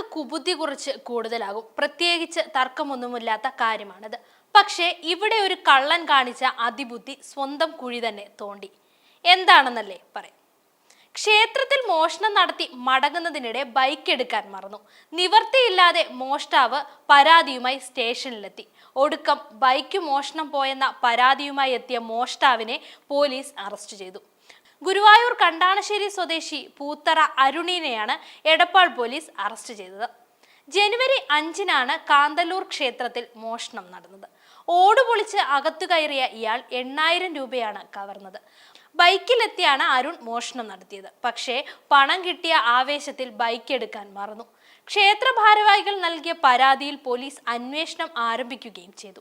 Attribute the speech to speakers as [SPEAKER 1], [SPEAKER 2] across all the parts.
[SPEAKER 1] ചിലർക്ക് കുബുദ്ധി കുറച്ച് കൂടുതലാകും. പ്രത്യേകിച്ച് തർക്കമൊന്നുമില്ലാത്ത കാര്യമാണിത്. പക്ഷേ ഇവിടെ ഒരു കള്ളൻ കാണിച്ച അതിബുദ്ധി സ്വന്തം കുഴി തന്നെ തോണ്ടി. എന്താണെന്നല്ലേ പറയാം? ക്ഷേത്രത്തിൽ മോഷണം നടത്തി മടങ്ങുന്നതിനിടെ ബൈക്ക് എടുക്കാൻ മറന്നു. നിവർത്തിയില്ലാതെ മോഷ്ടാവ് പരാതിയുമായി സ്റ്റേഷനിലെത്തി. ഒടുക്കം ബൈക്ക് മോഷണം പോയെന്ന പരാതിയുമായി എത്തിയ മോഷ്ടാവിനെ പോലീസ് അറസ്റ്റ് ചെയ്തു. ഗുരുവായൂർ കണ്ടാണശ്ശേരി സ്വദേശി പൂത്തറ അരുണിനെയാണ് എടപ്പാൾ പോലീസ് അറസ്റ്റ് ചെയ്തത്. ജനുവരി അഞ്ചിനാണ് കാന്തല്ലൂർ ക്ഷേത്രത്തിൽ മോഷണം നടന്നത്. ഓടുപൊളിച്ച് അകത്തു കയറിയ ഇയാൾ എണ്ണായിരം രൂപയാണ് കവർന്നത്. ബൈക്കിലെത്തിയാണ് അരുൺ മോഷണം നടത്തിയത്. പക്ഷേ പണം കിട്ടിയ ആവേശത്തിൽ ബൈക്ക് എടുക്കാൻ മറന്നു. ക്ഷേത്ര ഭാരവാഹികൾ നൽകിയ പരാതിയിൽ പോലീസ് അന്വേഷണം ആരംഭിക്കുകയും ചെയ്തു.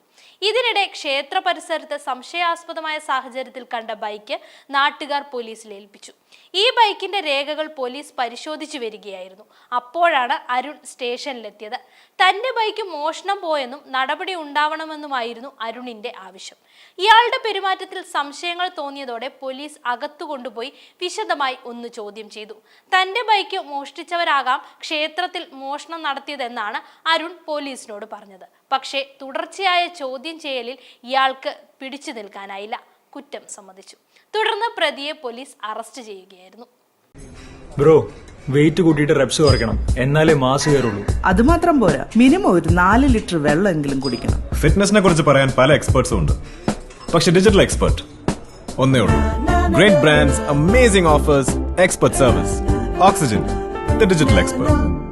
[SPEAKER 1] ഇതിനിടെ ക്ഷേത്ര പരിസരത്ത് സംശയാസ്പദമായ സാഹചര്യത്തിൽ കണ്ട ബൈക്ക് നാട്ടുകാർ പോലീസിൽ ഏൽപ്പിച്ചു. ഈ ബൈക്കിന്റെ രേഖകൾ പോലീസ് പരിശോധിച്ചു വരികയായിരുന്നു. അപ്പോഴാണ് അരുൺ സ്റ്റേഷനിലെത്തിയത്. തന്റെ ബൈക്ക് മോഷണം പോയെന്നും നടപടി ഉണ്ടാവണമെന്നുമായിരുന്നു അരുണിന്റെ ആവശ്യം. ഇയാളുടെ പെരുമാറ്റത്തിൽ സംശയങ്ങൾ തോന്നിയതോടെ പോലീസ് അകത്തു കൊണ്ടുപോയി വിശദമായി ഒന്ന് ചോദ്യം ചെയ്തു. തന്റെ ബൈക്ക് മോഷ്ടിച്ചവരാകാം ക്ഷേത്രത്തിൽ മോഷണം നടത്തിയതെന്നാണ് അരുൺ പോലീസിനോട് പറഞ്ഞത്. പക്ഷേ തുടർച്ചയായ ചോദ്യം ചെയ്യലിൽ ഇയാൾക്ക് പിടിച്ചു നിൽക്കാനായില്ല. കുറ്റം സമ്മതിച്ചു. തുടർന്ന് പ്രതിയെ പോലീസ് അറസ്റ്റ് ചെയ്യുകയായിരുന്നു.
[SPEAKER 2] ബ്രോ വെയിറ്റ് കൂട്ടിയിട്ട് റെപ്സ് കുറയ്ക്കണം. എന്നാലേ മാസ് കയറുള്ളൂ.
[SPEAKER 3] അത് മാത്രം പോരാ. മിനിമം ഒരു നാല് ലിറ്റർ വെള്ളമെങ്കിലും കുടിക്കണം.
[SPEAKER 4] ഫിറ്റ്നസിനെ കുറിച്ച് പറയാൻ പല എക്സ്പേർട്സും ഉണ്ട്. പക്ഷെ ഡിജിറ്റൽ എക്സ്പെർട്ട് ഒന്നേ ഉള്ളൂ. Great brands amazing offers expert service Oxygen the digital expert